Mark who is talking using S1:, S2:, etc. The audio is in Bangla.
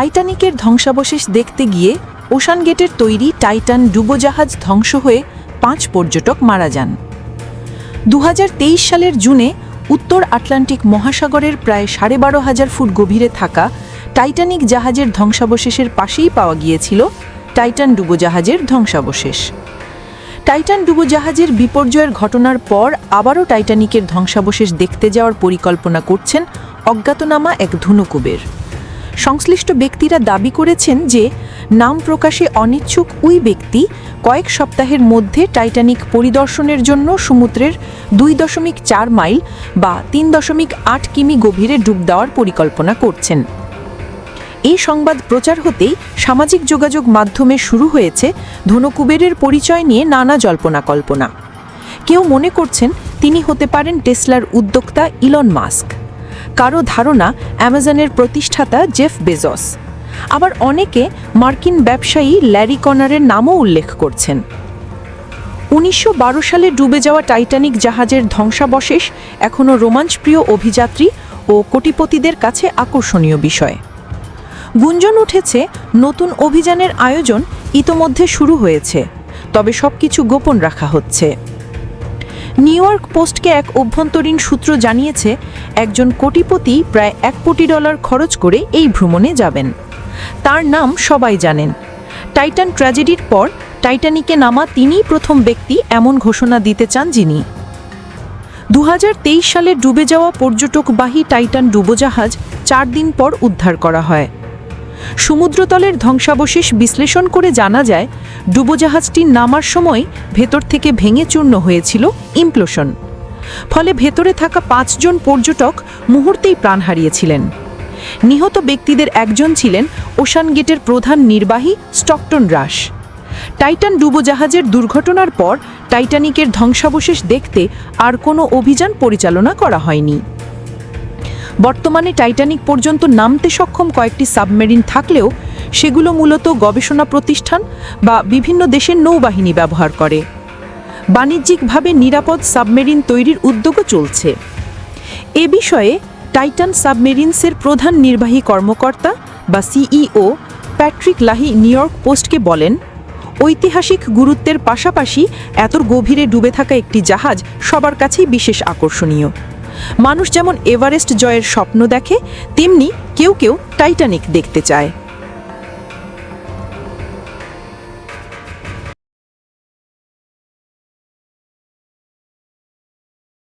S1: টাইটানিকের ধ্বংসাবশেষ দেখতে গিয়ে ওশান গেটের তৈরি টাইটান ডুবোজাহাজ ধ্বংস হয়ে পাঁচ পর্যটক মারা যান। দু হাজার তেইশ সালের জুনে উত্তর আটলান্টিক মহাসাগরের প্রায় সাড়ে বারো হাজার ফুট গভীরে থাকা টাইটানিক জাহাজের ধ্বংসাবশেষের পাশেই পাওয়া গিয়েছিল টাইটান ডুবোজাহাজের ধ্বংসাবশেষ। টাইটান ডুবোজাহাজের বিপর্যয়ের ঘটনার পর আবারও টাইটানিকের ধ্বংসাবশেষ দেখতে যাওয়ার পরিকল্পনা করছেন অজ্ঞাতনামা এক ধনুকুবের। সংশ্লিষ্ট ব্যক্তিরা দাবি করেছেন যে নাম প্রকাশে অনিচ্ছুক ওই ব্যক্তি কয়েক সপ্তাহের মধ্যে টাইটানিক পরিদর্শনের জন্য সমুদ্রের দুই দশমিক চার মাইল বা তিন দশমিক আট কিমি গভীরে ডুব দেওয়ার পরিকল্পনা করছেন। এই সংবাদ প্রচার হতেই সামাজিক যোগাযোগ মাধ্যমে শুরু হয়েছে ধনকুবেরের পরিচয় নিয়ে নানা জল্পনা কল্পনা কেউ মনে করছেন তিনি হতে পারেন টেসলার উদ্যোক্তা ইলন মাস্ক। কারও ধারণা অ্যামাজনের প্রতিষ্ঠাতা জেফ বেজস। আবার অনেকে মার্কিন ব্যবসায়ী ল্যারি কনারের নামও উল্লেখ করছেন। উনিশশো বারো সালে ডুবে যাওয়া টাইটানিক জাহাজের ধ্বংসাবশেষ এখনও রোমাঞ্চপ্রিয় অভিযাত্রী ও কোটিপতিদের কাছে আকর্ষণীয় বিষয়। গুঞ্জন উঠেছে, নতুন অভিযানের আয়োজন ইতোমধ্যে শুরু হয়েছে, তবে সবকিছু গোপন রাখা হচ্ছে। নিউ ইয়র্ক পোস্টকে এক অভ্যন্তরীণ সূত্র জানিয়েছে, একজন কোটিপতি প্রায় এক কোটি ডলার খরচ করে এই ভ্রমণে যাবেন। তার নাম সবাই জানেন। টাইটান ট্র্যাজেডির পর টাইটানিকে নামা তিনিই প্রথম ব্যক্তি এমন ঘোষণা দিতে চান যিনি। দু হাজার তেইশ সালে ডুবে যাওয়া পর্যটকবাহী টাইটান ডুবোজাহাজ চার দিন পর উদ্ধার করা হয়। সমুদ্রতলের ধ্বংসাবশেষ বিশ্লেষণ করে জানা যায়, ডুবোজাহাজটি নামার সময় ভেতর থেকে ভেঙে চূর্ণ হয়েছিল ইমপ্লোশন। ফলে ভেতরে থাকা পাঁচজন পর্যটক মুহূর্তেই প্রাণ হারিয়েছিলেন। নিহত ব্যক্তিদের একজন ছিলেন ওশান গেটের প্রধান নির্বাহী স্টকটন রাশ টাইটান ডুবোজাহাজের দুর্ঘটনার পর টাইটানিকের ধ্বংসাবশেষ দেখতে আর কোনো অভিযান পরিচালনা করা হয়নি। বর্তমানে টাইটানিক পর্যন্ত নামতে সক্ষম কয়েকটি সাবমেরিন থাকলেও সেগুলো মূলত গবেষণা প্রতিষ্ঠান বা বিভিন্ন দেশের নৌবাহিনী ব্যবহার করে। বাণিজ্যিকভাবে নিরাপদ সাবমেরিন তৈরির উদ্যোগও চলছে। এ বিষয়ে টাইটান সাবমেরিনসের প্রধান নির্বাহী কর্মকর্তা বা CEO Patrick Lahey New York পোস্টকে বলেন, ঐতিহাসিক গুরুত্বের পাশাপাশি এত গভীরে ডুবে থাকা একটি জাহাজ সবার কাছেই বিশেষ আকর্ষণীয়। মানুষ যেমন এভারেস্ট জয়ের স্বপ্ন দেখে তেমনি কেউ কেউ টাইটানিক দেখতে চায়।